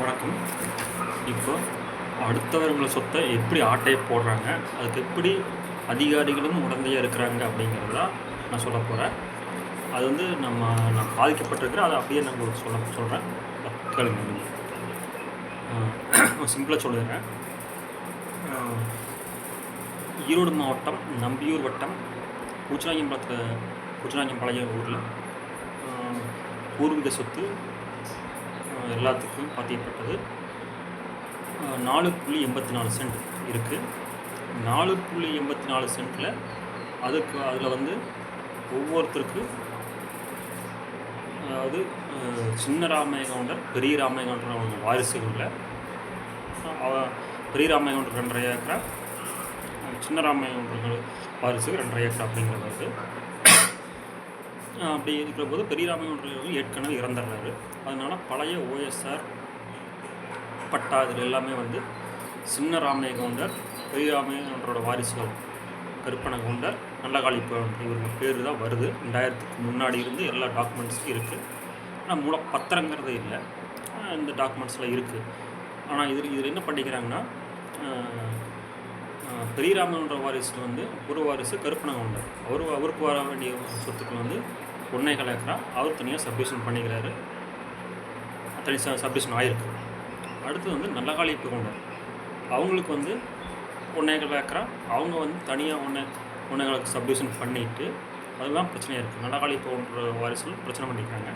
வணக்கம். இப்போ அடுத்தவங்களை சொத்தை எப்படி ஆட்டையை போடுறாங்க அதுக்கு எப்படி அதிகாரிகளும் உடந்தையாக இருக்கிறாங்க அப்படிங்கிறது தான் நான் சொல்ல போகிறேன் அது வந்து நம்ம நான் பாதிக்கப்பட்டிருக்கிறேன் அதை அப்படியே நான் உங்களுக்கு சொல்ல சொல்கிறேன் கேளுங்க. சிம்பிளாக சொல்லுறேன். ஈரோடு மாவட்டம் நம்பியூர் வட்டம் பூச்சநாயம்பாளத்தில் பூச்சநாயம்பாளையம் ஊரில் பூர்வீக சொத்து எல்லாத்துக்கும் பதியப்பட்டது நாலு புள்ளி எண்பத்தி நாலு சென்ட் இருக்குது நாலு புள்ளி எண்பத்தி நாலு சென்ட்டில் அதுக்கு அதில் வந்து ஒவ்வொருத்தருக்கும் அதாவது சின்ன சின்ன ராமேகவுண்டர் பெரிய ராமேகவுண்டர் அவங்க வாரிசுகளில். அவ பெரிய ராமேகவுண்டர் ரெண்டரை ஏக்கரா சின்ன ராமேகவுண்டர்கள் வாரிசுக்கு ரெண்டரை ஏக்கரா அப்படிங்கிறது அப்படி இருக்கிற போது பெரிய ஏற்கனவே இறந்துடுறாரு. அதனால் பழைய ஓஎஸ்ஆர் பட்டா இதில் எல்லாமே வந்து சின்ன ராமேகவுண்டர் கவுண்டர் ராமேகவுண்டரோட வாரிசுகள் கருப்பன கவுண்டர் நல்லகாளி கவுண்டர் இவங்க பேர் தான் வருது. ரெண்டாயிரத்துக்கு முன்னாடி இருந்து எல்லா டாக்குமெண்ட்ஸும் இருக்குது ஆனால் மூல பத்திரங்கிறதே இல்லை. இந்த டாக்குமெண்ட்ஸில் இருக்குது ஆனால் இதில் இதில் என்ன பண்ணிக்கிறாங்கன்னா ஆஹ் ஆஹ் வந்து ஒரு வாரிசு கருப்பனங்க கவுண்டர் அவர் அவருக்கு வர வேண்டிய சொத்துக்கள் வந்து ஒன்றே ஏக்கரா அவர் தனியாக சப்டிஷன் பண்ணிக்கிறாரு. தனி ச சப்டிஷன் ஆயிருக்கு. அடுத்து வந்து நல்லகாளி கவுண்டர் அவங்களுக்கு வந்து ஒன்றே கலக்கிறா அவங்க வந்து தனியாக ஒன்றே ஒன்றே காலுக்கு சப்டிஷன் பண்ணிட்டு அதுதான் பிரச்சனையாக இருக்குது நல்லகாளிப்பு கவுண்டர் வாரிசுகள் பிரச்சனை பண்ணிக்கிறாங்க.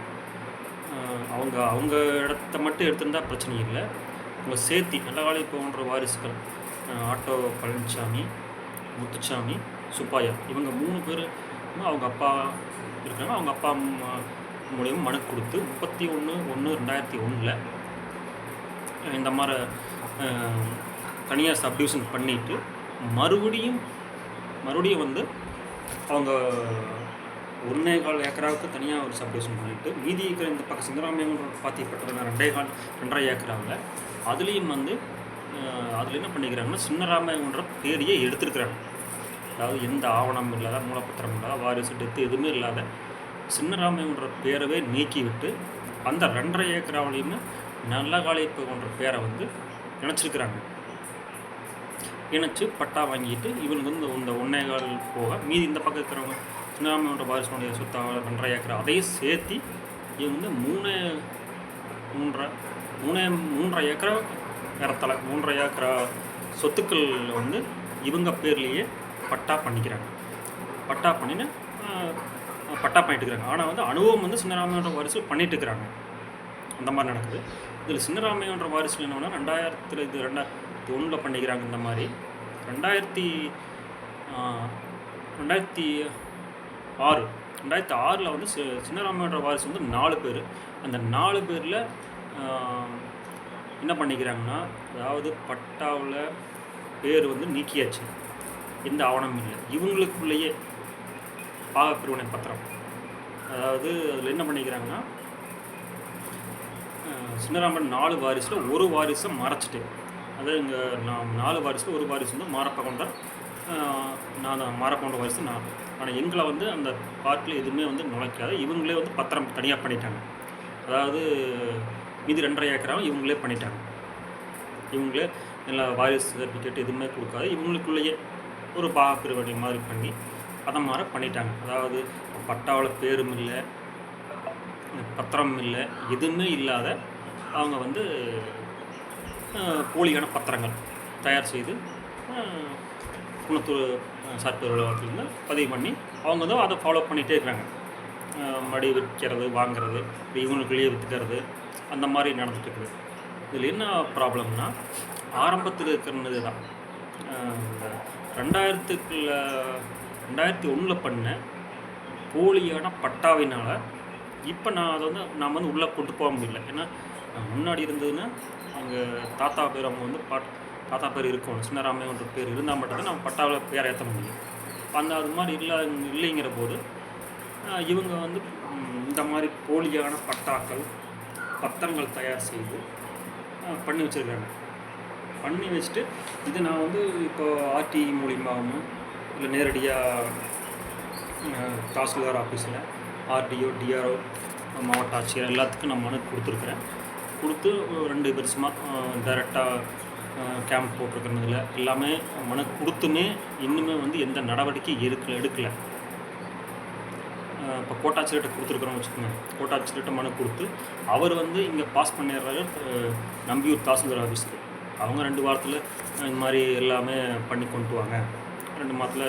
அவங்க அவங்க இடத்த மட்டும் எடுத்திருந்தால் பிரச்சனை இல்லை. அவங்க சேர்த்தி நல்லகாளி போன்ற வாரிசுகள் ஆட்டோ பழனிசாமி முத்துச்சாமி சுப்பாயா. இவங்க மூணு பேர் அவங்க அப்பா இருக்காங்க. அவங்க அப்பா அம்மா மூலியமா மனு கொடுத்து முப்பத்தி ஒன்று ஒன்று ரெண்டாயிரத்தி ஒன்றில் இந்த மாதிரி தனியாக சப்டிவிஷன் பண்ணிட்டு மறுபடியும் மறுபடியும் வந்து அவங்க ஒன்றே கால் ஏக்கராவுக்கு தனியாக ஒரு சப்டிவிஷன் பண்ணிட்டு மீதி இருக்கிற இந்த பக்கம் சிங்கராமியங்களோட பாத்தியப்பட்டது ரெண்டே கால் ரெண்டரை ஏக்கராவில் அதுலேயும் வந்து அதில் என்ன பண்ணிக்கிறாங்கன்னா சின்னராமையன்ற பேரையே எடுத்திருக்கிறாங்க. அதாவது எந்த ஆவணம் இல்லாத மூலப்பத்திரம் இல்லாத வாரிசு டெத்து எதுவுமே இல்லாத சின்னராமையன்ற பேரவே நீக்கிவிட்டு அந்த ரெண்டரை ஏக்கராவிலையுமே நல்ல காலிப்பு கொன்ற பேரை வந்து இணைச்சிருக்கிறாங்க. இணைச்சி பட்டா வாங்கிட்டு இவனுக்கு வந்து இந்த ஒன்னேகால் போக மீதி இந்த பக்கம் இருக்கிறவங்க சின்னராமையன்ற வாரிசுடைய சொத்தா ரெண்டரை ஏக்கரா அதையும் சேர்த்தி இவங்க வந்து மூணு மூன்றரை மூணே மூன்றரை ஏக்கரா இடத்துல மூன்றரை ஏக்கரா சொத்துக்கள் வந்து இவங்க பேர்லேயே பட்டா பண்ணிக்கிறாங்க. பட்டா பண்ணின்னு பட்டா பண்ணிட்டு இருக்கிறாங்க ஆனால் வந்து அனுபவம் வந்து சின்னராமையோட வாரிசு பண்ணிட்டு இருக்கிறாங்க அந்த மாதிரி நடக்குது. இதில் சின்னராமையோட வாரிசு என்னன்னா ரெண்டாயிரத்தில் இது ரெண்டாயிரத்தி ஒன்றில் பண்ணிக்கிறாங்க இந்த மாதிரி. ரெண்டாயிரத்தி ரெண்டாயிரத்தி ஆறு ரெண்டாயிரத்தி ஆறில் வந்து சி சின்னராமையோட வாரிசு வந்து நாலு பேர். அந்த நாலு பேரில் என்ன பண்ணிக்கிறாங்கன்னா அதாவது பட்டாவில் பேர் வந்து நீக்கியாச்சு. எந்த ஆவணமும் இல்லை. இவங்களுக்குள்ளேயே பாகப்பிரிவினை பத்திரம். அதாவது அதில் என்ன பண்ணிக்கிறாங்கன்னா சின்னராமன் நாலு வாரிசில் ஒரு வாரிசை மறைச்சிட்டு அதாவது இங்கே நான் நாலு வாரிசில் ஒரு வாரிசு வந்து மாரப்ப கொண்டார் நான் தான் மாரப்ப வாரிசு நான். ஆனால் எங்களை வந்து அந்த பார்ட்டில் எதுவுமே வந்து நுழைக்காது இவங்களே வந்து பத்திரம் தனியாக பண்ணிட்டாங்க. அதாவது மீதி ரெண்டரை ஏக்கராவும் இவங்களே பண்ணிட்டாங்க. இவங்களே எல்லா வாரிசு சர்டிஃபிகேட் எதுவுமே கொடுக்காது. இவங்களுக்குள்ளேயே ஒரு பாகப்பிரிவினை மாதிரி பண்ணி அதை மாதிரி பண்ணிட்டாங்க. அதாவது பட்டாவில் பேரும் இல்லை பத்திரம் இல்லை எதுவுமே இல்லாத அவங்க வந்து போலியான பத்திரங்கள் தயார் செய்து அஹ், குணத்தூர் சார்பு பதிவு பண்ணி அவங்க வந்து அதை ஃபாலோ பண்ணிகிட்டே இருக்கிறாங்க. மடி விற்கிறது வாங்குறது இவங்களுக்குள்ளேயே விற்றுக்கிறது அந்த மாதிரி நடந்துட்டுருக்குது. இதில் என்ன ப்ராப்ளம்னா ஆரம்பத்தில் இருக்கிறது தான். ரெண்டாயிரத்துக்குள்ள ரெண்டாயிரத்தி ஒன்றில் பண்ண போலியான பட்டாவினால் இப்போ நான் அதை வந்து நாம் வந்து உள்ளே கொண்டு போக முடியல. ஏன்னா முன்னாடி இருந்ததுன்னா அவங்க தாத்தா பேர் அவங்க வந்து பாட் தாத்தா பேர் இருக்கணும் சின்னராமையன்ற பேர் இருந்தால் மட்டும்தான் நம்ம பட்டாவில் பேர் ஏற்ற முடியும். அந்த அது மாதிரி இல்லை இல்லைங்கிற போது இவங்க வந்து இந்த மாதிரி போலியான பட்டாக்கள் பத்திரங்கள் தயார் செய்து பண்ணி வச்சுருக்காங்க. பண்ணி வச்சுட்டு இது நான் வந்து இப்போ ஆர்டி மூலியமாகவும் இல்லை நேரடியாக தாசில்தார் ஆஃபீஸில் ஆர்டிஓ டிஆர்ஓ மாவட்ட ஆட்சியர் எல்லாத்துக்கும் நான் மனு கொடுத்துருக்குறேன். கொடுத்து ரெண்டு வருஷமாக டைரெக்டாக கேம்ப் போட்டிருக்கிறதுல எல்லாமே மனு கொடுத்துமே இன்னுமே வந்து எந்த நடவடிக்கை எடுக்கலை எடுக்கலை. இப்போ கோட்டாட்சியர்கிட்ட கொடுத்துருக்குறோம் வச்சுக்கோங்க. கோட்டாட்சியர்கிட்ட மனு கொடுத்து அவர் வந்து இங்கே பாஸ் பண்ணிடுறாரு நம்பியூர் தாசில்தார் ஆஃபீஸ்க்கு அவங்க ரெண்டு வாரத்தில் இந்த மாதிரி எல்லாமே பண்ணி கொண்டு வாங்க. ரெண்டு மாதத்தில்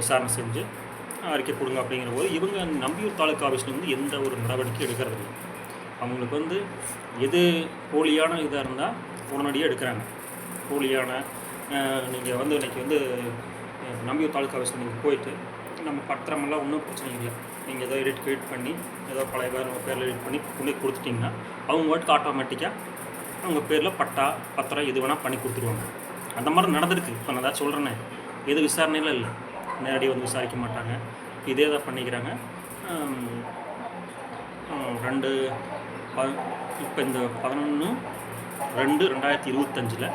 விசாரணை செஞ்சு அறிக்கை கொடுங்க அப்படிங்கிற போது இவங்க நம்பியூர் தாலுக்கா ஆஃபீஸில் வந்து எந்த ஒரு நடவடிக்கையும் எடுக்கிறது இல்லை. அவங்களுக்கு வந்து எது போலியான இதாக இருந்தால் உடனடியாக எடுக்கிறாங்க. போலியான நீங்கள் வந்து இன்னைக்கு வந்து நம்பியூர் தாலுக்கா ஆஃபீஸில் நீங்கள் போயிட்டு நம்ம பத்திரமெல்லாம் ஒன்றும் பிரச்சனை இல்லை. நீங்கள் ஏதோ எடிட் கிரியேட் பண்ணி ஏதோ பழைய பேர் உங்கள் பேரில் எடிட் பண்ணி கொண்டு கொடுத்துட்டிங்கன்னா அவங்க வாட்டுக்கு ஆட்டோமேட்டிக்காக அவங்க பேரில் பட்டா பத்திரம் எது வேணால் பண்ணி கொடுத்துருவாங்க. அந்த மாதிரி நடந்திருக்கு. இப்போ நான் ஏதாவது சொல்கிறேனே எது விசாரணையில் இல்லை. நேரடியாக வந்து விசாரிக்க மாட்டாங்க. இதே தான் பண்ணிக்கிறாங்க. ரெண்டு ப இப்போ இந்த பதினொன்று ரெண்டு ரெண்டாயிரத்தி இருபத்தஞ்சில்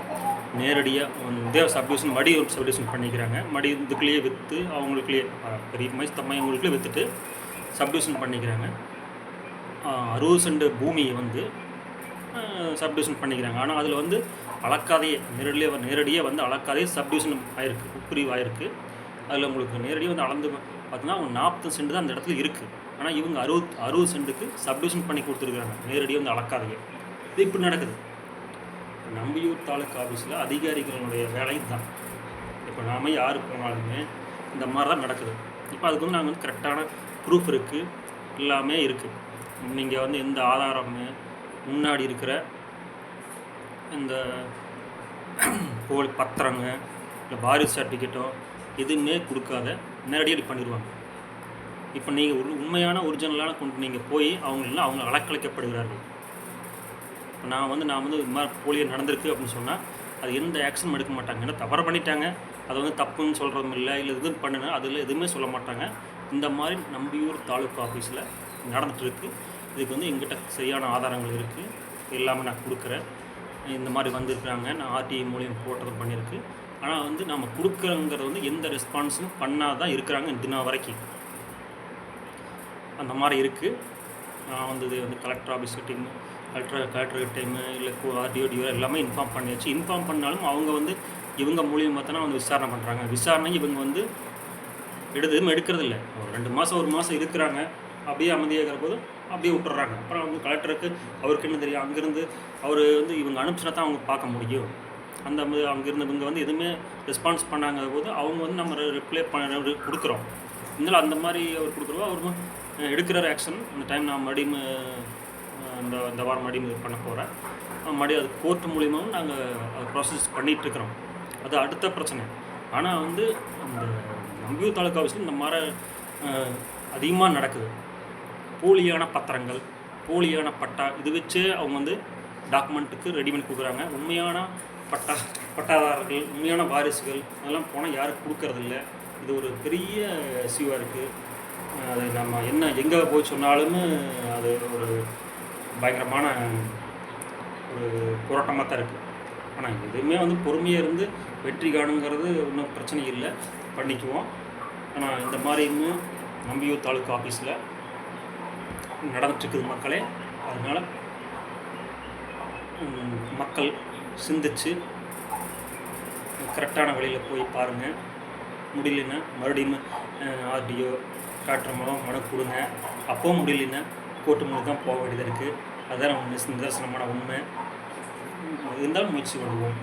நேரடியாக தேவ சப்டிவிஷன் மடி ஒரு சப்டிவிஷன் பண்ணிக்கிறாங்க. மடி இதுக்குள்ளேயே விற்று அவங்களுக்குள்ளேயே பெரிய மைஸ் தம்மையவங்களுக்குள்ளே விற்றுட்டு சப்டிவிஷன் பண்ணிக்கிறாங்க. அறுபது சென்ட் பூமியை வந்து சப்டிவிஷன் பண்ணிக்கிறாங்க. ஆனால் அதில் வந்து அளக்காதையே நேரடியாக நேரடியாக வந்து அளக்காதையே சப்டிவிஷன் ஆயிருக்கு உட்பிரிவு ஆயிருக்கு அதில் உங்களுக்கு நேரடியாக வந்து அளந்து பார்த்தீங்கன்னா அவங்க நாற்பது சென்ட் தான் அந்த இடத்துல இருக்குது ஆனால் இவங்க அறுபத் அறுபது சென்ட்டுக்கு சப்டிவிஷன் பண்ணி கொடுத்துருக்குறாங்க நேரடியாக வந்து அளக்காதையே. இது இப்படி நடக்குது. நம்பியூர் தாலுக்கா ஆஃபீஸில் அதிகாரிகளுடைய வேலை தான். இப்போ நாம் யார் போனாலுமே இந்த மாதிரி தான் நடக்குது. இப்போ அதுக்கு வந்து நாங்கள் வந்து கரெக்டான ப்ரூஃப் இருக்குது எல்லாமே இருக்குது நீங்கள் வந்து எந்த ஆதாரமே முன்னாடி இருக்கிற இந்த போலி பத்திரங்க இல்லை வாரிசு சர்டிஃபிகேட்டோ எதுவுமே கொடுக்காத நேரடியாக பண்ணிடுவாங்க இப்போ நீங்கள் ஒரு உண்மையான ஒரிஜினலான கொண்டு நீங்கள் போய் அவங்களெல்லாம் அவங்க அலக்கழிக்கப்படுகிறார்கள். இப்போ நான் வந்து நான் வந்து இது மாதிரி போலியோ நடந்திருக்கு அப்படின்னு சொன்னால் அது எந்த ஆக்ஷனும் எடுக்க மாட்டாங்க. ஏன்னா தவறு பண்ணிட்டாங்க அது வந்து தப்புன்னு சொல்கிறதும் இல்லை இல்லை இது பண்ணுங்க அதில் எதுவுமே சொல்ல மாட்டாங்க. இந்த மாதிரி நம்பியூர் தாலுக்கா ஆஃபீஸில் நடந்துட்டு இதுக்கு வந்து எங்கிட்ட சரியான ஆதாரங்கள் இருக்குது எல்லாமே நான் கொடுக்குறேன். இந்த மாதிரி வந்திருக்கிறாங்க. நான் ஆர்டிஐ மூலியம் போட்டதும் பண்ணியிருக்கு. ஆனால் வந்து நம்ம கொடுக்குறோங்கிறது வந்து எந்த ரெஸ்பான்ஸும் பண்ணால் தான் இருக்கிறாங்க தினா வரைக்கும். அந்த மாதிரி இருக்குது நான் வந்து இது வந்து collector office team collector collector time இல்லை ஆர்டிஓ டிஓ எல்லாமே இன்ஃபார்ம் பண்ணியாச்சு. இன்ஃபார்ம் பண்ணாலும் அவங்க வந்து இவங்க மூலியமாக தானே வந்து விசாரணை பண்ணுறாங்க விசாரணை இவங்க வந்து எடுத்து எதுவும் எடுக்கிறது இல்லை. ஒரு ரெண்டு மாதம் ஒரு மாதம் இருக்கிறாங்க. அப்படியே அமைதியாகிற போது அப்படியே விட்டுறாங்க. அப்புறம் வந்து கலெக்டருக்கு அவருக்கு என்ன தெரியும்? அங்கேருந்து அவர் வந்து இவங்க அனுப்பிச்சினா தான் அவங்க பார்க்க முடியும். அந்த அங்கேருந்து இவங்க வந்து எதுவுமே ரெஸ்பான்ஸ் பண்ணாங்க போது அவங்க வந்து நம்ம ரிப்ளை பண்ண கொடுக்குறோம். இருந்தாலும் அந்த மாதிரி அவர் கொடுக்குறவோ அவர் எடுக்கிற ஆக்ஷன் அந்த டைம் நான் மறுபடியும் இந்த இந்த வாரம் மறுபடியும் இது பண்ண போகிறேன் மறுபடியும் அது கோர்ட் மூலியமாகவும் நாங்கள் அது ப்ராசஸ் பண்ணிகிட்ருக்குறோம் அது அடுத்த பிரச்சனை. ஆனால் வந்து அந்த நம்பியூர் தாலுக்கா ஆஃபீஸில் இந்த மாதிரி அதிகமாக நடக்குது. போலியான பத்திரங்கள் போலியான பட்டா இது வச்சே அவங்க வந்து டாக்குமெண்ட்டுக்கு ரெடி பண்ணி கொடுக்குறாங்க. உண்மையான பட்டா பட்டாதாரர்கள் உண்மையான வாரிசுகள் அதெல்லாம் போனால் யாரும் கொடுக்கறதில்ல இது ஒரு பெரிய இஷ்யூவாக இருக்குது அது நம்ம என்ன எங்கே போய் சொன்னாலும் அது ஒரு பயங்கரமான ஒரு போராட்டமாக தான் இருக்குது ஆனால் எதுவுமே வந்து பொறுமையாக இருந்து வெற்றி காணுங்கிறது ஒன்றும் பிரச்சனை இல்லை. பண்ணிக்குவோம். ஆனால் இந்த மாதிரி இன்னும் நம்பியூர் தாலுக்கா ஆஃபீஸில் நடந்துட்டுருக்குது மக்களே. அதனால் மக்கள் சிந்திச்சு கரெக்டான வழியில் போய் பாருங்கள் முடியலன்னா மறுபடியும் ஆர்டிஓ காட்டுற மூலம் மனு கொடுங்க. அப்போவும் முடியலன்னா கோர்ட்டு மூலம் தான் போக வேண்டியது இருக்குது அதுதான் நம்ம நிதர்சனமான உண்மை. இருந்தாலும் முயற்சி பண்ணுவோம்.